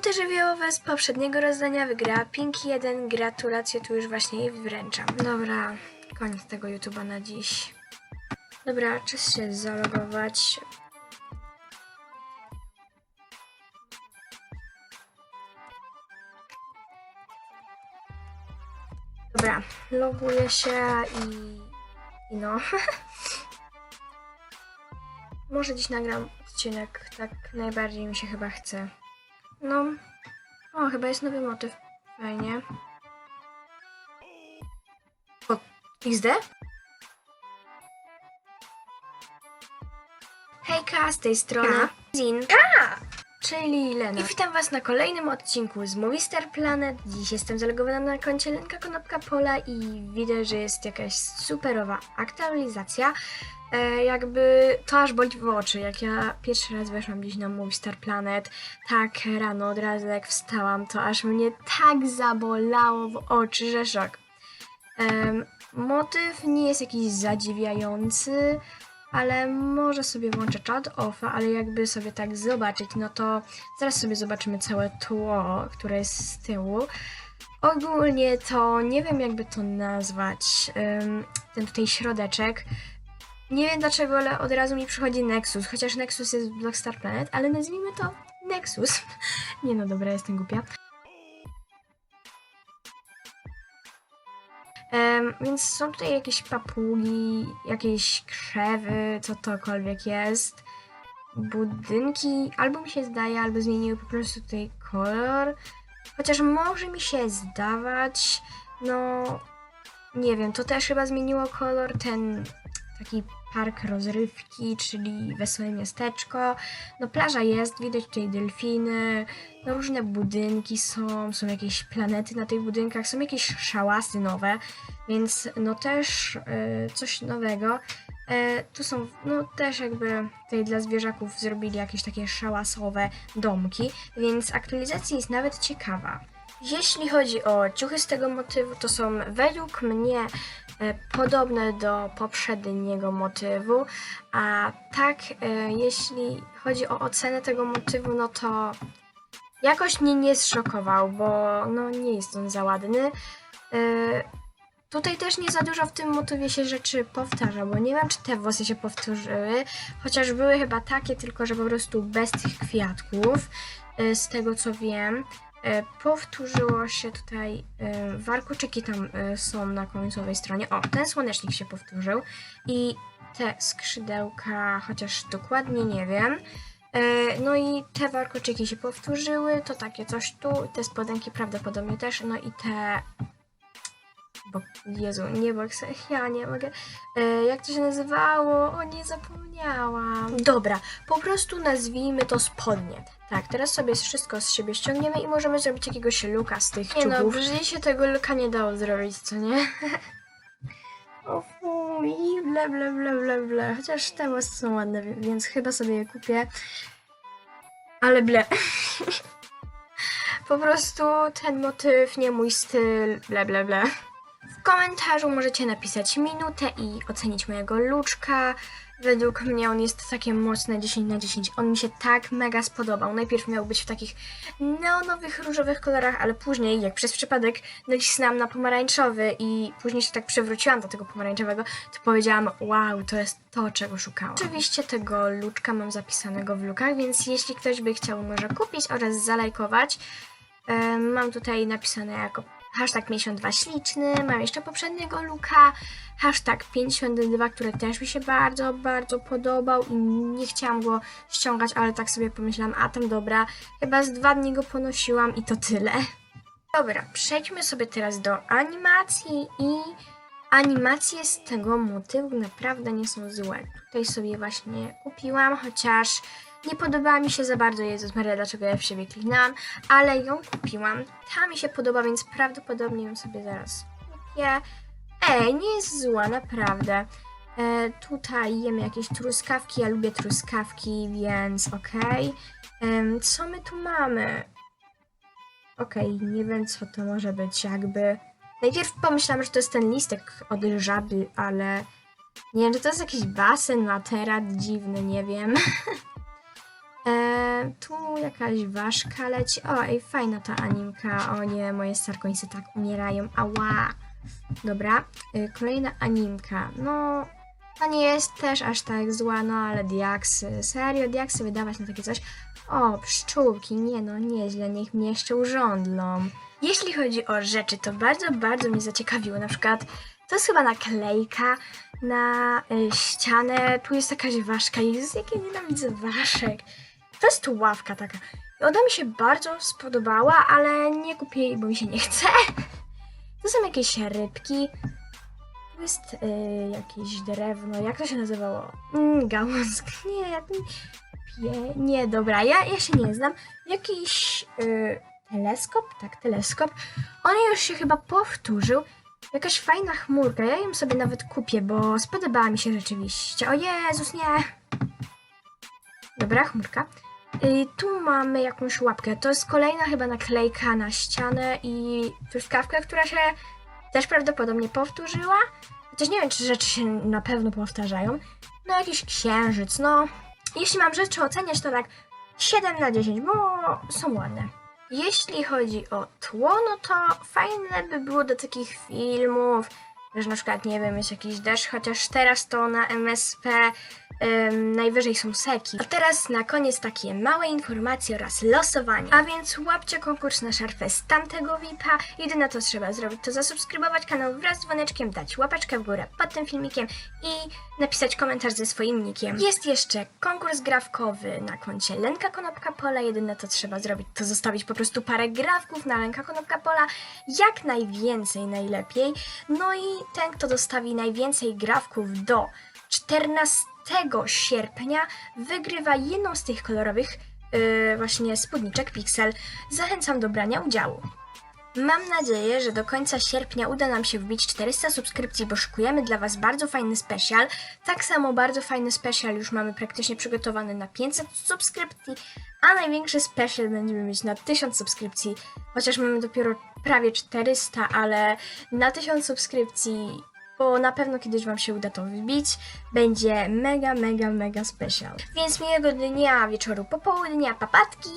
Buty żywiołowe z poprzedniego rozdania wygrała Pinky 1. Gratulacje, tu już właśnie jej wręczam. Dobra, koniec tego YouTube'a na dziś. Dobra, czas się zalogować. Dobra, loguję się i, i no. Może dziś nagram odcinek, tak najbardziej mi się chyba chce. No, o, chyba jest nowy motyw. Fajnie. O, XD? Hejka, z tej strony. Zin. Czyli Lena. I witam Was na kolejnym odcinku z Movie Star Planet. Dziś jestem zalogowana na koncie Lenka Konopka Pola i widzę, że jest jakaś superowa aktualizacja. E, jakby to aż boli w oczy. Jak ja pierwszy raz weszłam gdzieś na Movie Star Planet, tak rano od razu jak wstałam, to aż mnie tak zabolało w oczy, że szok. Em, motyw nie jest jakiś zadziwiający, ale może sobie włączę chat offa, ale jakby sobie tak zobaczyć, no to zaraz sobie zobaczymy całe tło, które jest z tyłu. Ogólnie to nie wiem jakby to nazwać, ten tutaj środeczek. Nie wiem dlaczego, ale od razu mi przychodzi Nexus, chociaż Nexus jest w Blockstar Planet, ale nazwijmy to Nexus. nie no, dobra, jestem głupia. Więc są tutaj jakieś papugi, jakieś krzewy, co tokolwiek jest. Budynki, albo mi się zdaje, albo zmieniły po prostu tutaj kolor. Chociaż może mi się zdawać, no nie wiem, to też chyba zmieniło kolor, ten taki park rozrywki, czyli wesołe miasteczko. No plaża jest, widać tutaj delfiny, no różne budynki są, są jakieś planety na tych budynkach, są jakieś szałasy nowe, więc no też y, coś nowego. E, tu są, no też jakby tutaj dla zwierzaków zrobili jakieś takie szałasowe domki, więc aktualizacja jest nawet ciekawa. Jeśli chodzi o ciuchy z tego motywu, to są według mnie podobne do poprzedniego motywu, a tak e, jeśli chodzi o ocenę tego motywu, no to jakoś mnie nie zszokował, bo no nie jest on za ładny. E, Tutaj też nie za dużo w tym motywie się rzeczy powtarza, bo nie wiem, czy te włosy się powtórzyły, chociaż były chyba takie, tylko że po prostu bez tych kwiatków, e, z tego co wiem. E, Powtórzyło się tutaj, e, warkoczyki tam e, są na końcowej stronie. O, ten słonecznik się powtórzył i te skrzydełka, chociaż dokładnie nie wiem. No i te warkoczyki się powtórzyły, to takie coś tu, te spodenki prawdopodobnie też, no i te bo, Jezu, nie boksy, ja nie mogę. E, jak to się nazywało? O, nie zapomniałam. Dobra, po prostu nazwijmy to spodnie. Tak, teraz sobie wszystko z siebie ściągniemy i możemy zrobić jakiegoś luka z tych Nie no, ciuchów. Nie się tego luka nie dało zrobić, co nie? o fuj, ble, ble, ble, ble, ble. Chociaż te włosy są ładne, więc chyba sobie je kupię. Ale ble. po prostu ten motyw, nie mój styl, ble, ble, ble. W komentarzu możecie napisać minutę i ocenić mojego luczka. Według mnie on jest takie mocne 10 na 10. On mi się tak mega spodobał. Najpierw miał być w takich neonowych, różowych kolorach, ale później, jak przez przypadek, nacisnęłam na pomarańczowy i później się tak przewróciłam do tego pomarańczowego, to powiedziałam, wow, to jest to, czego szukałam. Oczywiście tego luczka mam zapisanego w lukach, więc jeśli ktoś by chciał może kupić oraz zalajkować, Mam tutaj napisane jako hashtag 52 śliczny, mam jeszcze poprzedniego luka, hashtag 52, który też mi się bardzo, bardzo podobał i nie chciałam go ściągać, ale tak sobie pomyślałam, a tam dobra, chyba z dwa dni go ponosiłam i to tyle. Dobra, przejdźmy sobie teraz do animacji i animacje z tego motywu naprawdę nie są złe. Tutaj sobie właśnie kupiłam, chociaż nie podobała mi się za bardzo Jezus Maria, dlaczego ja w siebie kliknęłam, ale ją kupiłam. Ta mi się podoba, więc prawdopodobnie ją sobie zaraz kupię. Ej, nie jest zła, naprawdę. E, tutaj jemy jakieś truskawki, ja lubię truskawki, więc okej. Em, Co my tu mamy? Okej, nie wiem co to może być, jakby... Najpierw pomyślałam, że to jest ten listek od żaby, ale... Nie wiem, czy to jest jakiś basen, materac dziwny, nie wiem. E, tu jakaś ważka leci. O, ej, fajna ta animka. O nie, moje starkońce tak umierają. Ała. Dobra, y, kolejna animka. No, to nie jest też aż tak zła, no ale diaksy. Serio, diaksy wydawać na takie coś? O, pszczółki, nie no, nieźle, niech mnie jeszcze urządlą. Jeśli chodzi o rzeczy, to bardzo, bardzo mnie zaciekawiło. Na przykład, to jest chyba naklejka na y, ścianę. Tu jest jakaś ważka. Jezus, jak ja nienawidzę ważek. To jest ławka taka. Ona mi się bardzo spodobała, ale nie kupię jej, bo mi się nie chce. To są jakieś rybki. Tu jest y, jakieś drewno. Jak to się nazywało? Mm. Nie, ja ten... Pie... Nie, dobra, ja, ja się nie znam. Jakiś y, teleskop? Tak, teleskop. On już się chyba powtórzył. Jakaś fajna chmurka. Ja ją sobie nawet kupię, bo spodobała mi się rzeczywiście. O Jezus, nie! Dobra, chmurka. Y, tu mamy jakąś łapkę. To jest kolejna chyba naklejka na ścianę i truskawka, która się też prawdopodobnie powtórzyła. Chociaż nie wiem, czy rzeczy się na pewno powtarzają. No jakiś księżyc, no. Jeśli mam rzeczy oceniać, to tak 7 na 10, bo są ładne. Jeśli chodzi o tło, no to fajne by było do takich filmów, że na przykład, nie wiem, jest jakiś deszcz, chociaż teraz to na MSP em, najwyżej są seki. A teraz na koniec takie małe informacje oraz losowanie. A więc łapcie konkurs na szarfę z tamtego VIPa. Jedyne co trzeba zrobić to zasubskrybować kanał wraz z dzwoneczkiem, dać łapeczkę w górę pod tym filmikiem i napisać komentarz ze swoim nickiem. Jest jeszcze konkurs grawkowy na koncie Lenka Konopka Pola. Jedyne co trzeba zrobić to zostawić po prostu parę grawków na Lenka Konopka Pola. Jak najwięcej najlepiej. No i ten kto dostawi najwięcej grawków do 14 sierpnia wygrywa jedną z tych kolorowych yy, właśnie spódniczek Pixel. Zachęcam do brania udziału. Mam nadzieję, że do końca sierpnia uda nam się wbić 400 subskrypcji, bo szykujemy dla Was bardzo fajny special. Tak samo bardzo fajny special już mamy praktycznie przygotowany na 500 subskrypcji, a największy special będziemy mieć na 1000 subskrypcji. Chociaż mamy dopiero prawie 400, ale na 1000 subskrypcji bo na pewno kiedyś Wam się uda to wbić. Będzie mega, mega, mega special. Więc miłego dnia, wieczoru, popołudnia, papatki!